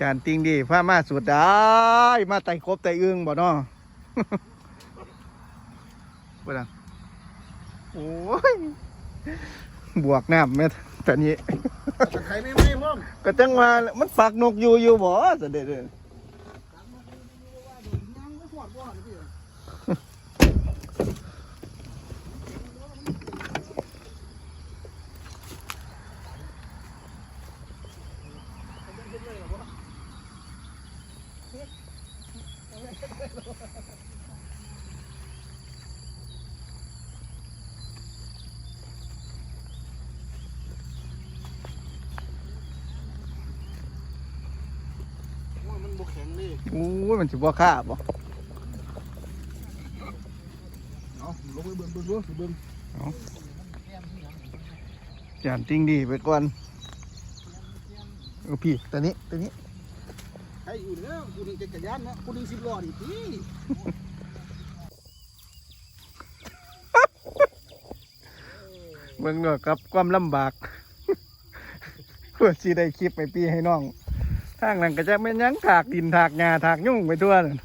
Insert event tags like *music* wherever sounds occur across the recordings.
จานติงดีพามาสุดได้ มาไต่ครบไต่อึ้งบ่เนาะบ่ดังโอ้ย บวกน้ำแม่ตอนนี้ตะไคร้ไม่ไหม้ม่อมก็จังว่ามันปักนกอยู่อยู่บ่เสด็จเด้อ มันบกแข็งเลยโอ้ยมันสิบ่ค่าบ่เอาลงไปเบิ่งเบิ่งเบิ่งเบิ่งจานติงดีไปก่อนเอาพี่ตัวนี้ตัวนี้ ใครอยู่เนี่ยกูดึงจักรยานเนาะกูดึงสิบล้อดิพี่เบิ่งเด้อกับความลำบากเพื่อสิได้คลิปให้พี่ให้น้องทางนั้นก็จะเป็นหยังถากดินถากหญ้าถากยุ่งไปทั่วนั่น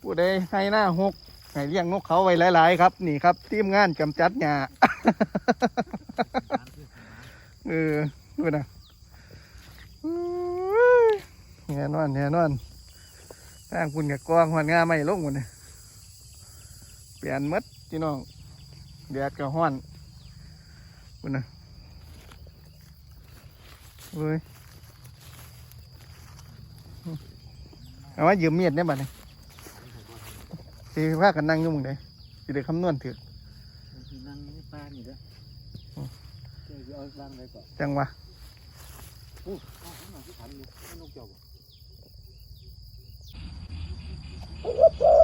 ผู้ใดให้หน้าหกให้เลี้ยงนกเขาไว้หลาย ๆ ครับ นี่ครับทีมงานกำจัดหญ้าเออดูนะอุ้ยแน่นอนแน่นอนทางคุณกับกองหันงาไม่ลงหมดเลยเปลี่ยนหมดพี่น้องแดดก็ห้อนคุณนะเว้ยเอาว่ายืมเมียดเนี่ยบัดนี้สิว่ากันนั่งอยู่หมึงเลยสิได้คำนวณถือนั่งนี่ป้านี่เด้อเดี๋ยวเอาวางไว้ก่อนจังวะโอ้เอาข้างหลังที่ขันอยู่นกเจ้าบ่ Thank you.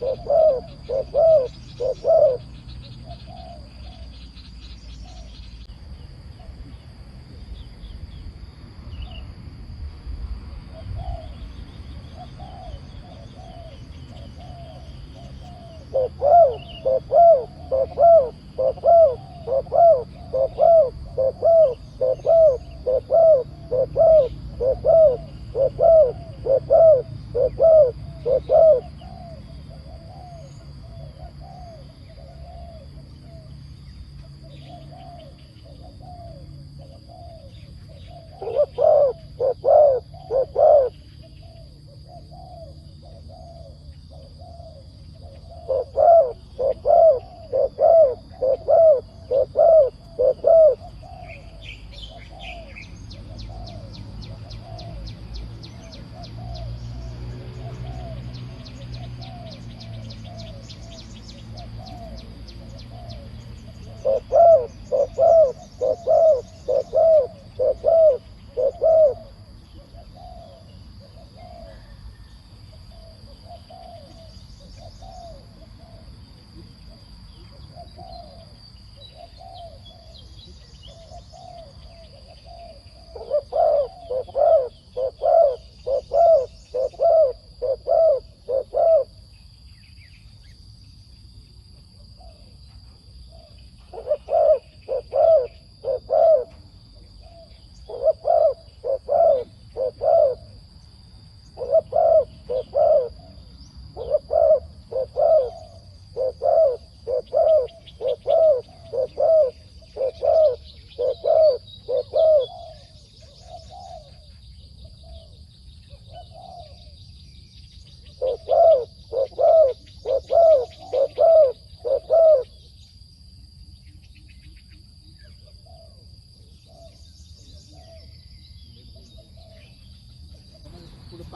blah, *laughs* blah.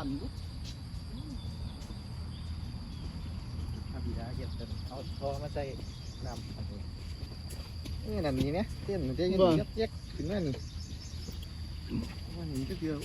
ปั่นปุ๊บถ้าบีดาเก็บเป็นเอาทอมาใส่น้ำอันนี้นี่นั่นนี่เนี่ยเต้นมันจะยังยักยักถึงนั่นนี่วันนี้ก็เดียว